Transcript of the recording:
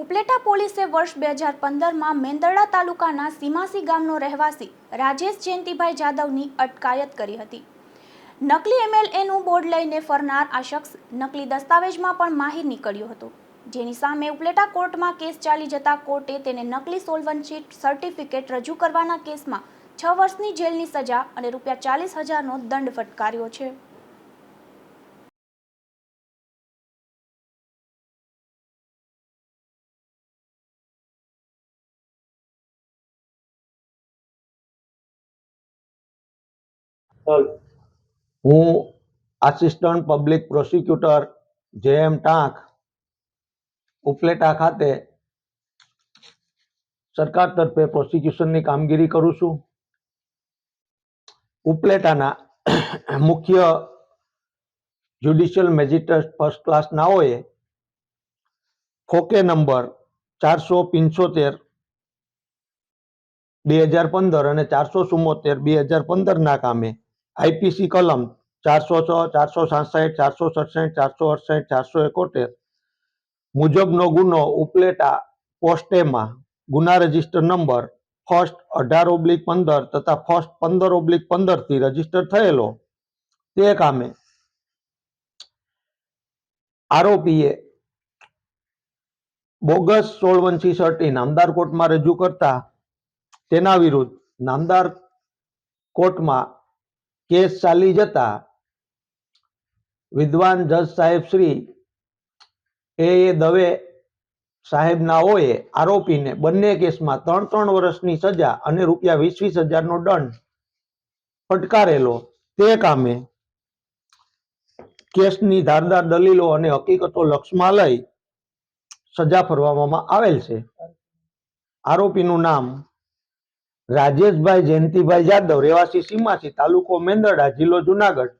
ઉપલેટા પોલીસે વર્ષ બે હજાર પંદરમાં મેંદરડા તાલુકાના સીમાસી ગામનો રહેવાસી રાજેશ જયંતિભાઈ જાદવની અટકાયત કરી હતી. નકલી એમએલએનું બોર્ડ લઈને ફરનાર આ શખ્સ નકલી દસ્તાવેજમાં પણ માહિર નીકળ્યો હતો. જેની સામે ઉપલેટા કોર્ટમાં કેસ ચાલી જતા કોર્ટે તેને નકલી સોલ્વન્સી સર્ટિફિકેટ રજૂ કરવાના કેસમાં છ વર્ષની જેલની સજા અને રૂપિયા ચાલીસ હજારનો દંડ ફટકાર્યો છે. હું આસિસ્ટન્ટ પબ્લિક પ્રોસિક્યુટર જે એમ ટાંક ઉપલેટા ખાતે સરકાર તરફે પ્રોસિક્યુશનની કામગીરી કરું છું. ઉપલેટાના મુખ્ય જ્યુડિશિયલ મેજિસ્ટ્રેટ ફર્સ્ટ ક્લાસ નાઓએ ફોકે નંબર ચારસો પિંચોતેર, બે હજાર પંદર અને ચારસો ચુમ્મોતેર બે હજાર પંદરના કામે આઈપીસી કલમ ચારસો છ, ચારસો સાસઠ, ચારસો સડસઠ, ચારસો અડસઠ, ચારસો એકોતેર મુજબનો ગુનો ઉપલેટા પોસ્ટેમાં ગુના રજિસ્ટર નંબર ફર્સ્ટ અઢાર ઓબ્લિક પંદર તથા ફર્સ્ટ પંદર ઓબ્લિક પંદરથી રજિસ્ટર થયેલો તે કામે આરોપીએ બોગસ સોળવંશી સર્ટી નામદાર કોર્ટમાં રજૂ કરતા તેના વિરુદ્ધ નામદાર કોર્ટમાં કેસ ચાલી જતા વિદ્વાન જજ સાહેબ શ્રી એ દવે સાહેબનાઓએ આરોપીને બંને કેસમાં ત્રણ ત્રણ વર્ષની સજા અને રૂપિયા વીસ વીસ હજારનો દંડ ફટકારેલો. તે કામે કેસની ધારદાર દલીલો અને હકીકતો લક્ષમાં લઈ સજા ફરવામાં આવેલ છે. આરોપીનું નામ રાજેશભાઈ જયંતિભાઈ જાદવ રહેવાસી સીમાસી તાલુકો મેંદરડા જિલ્લો જુનાગઢ.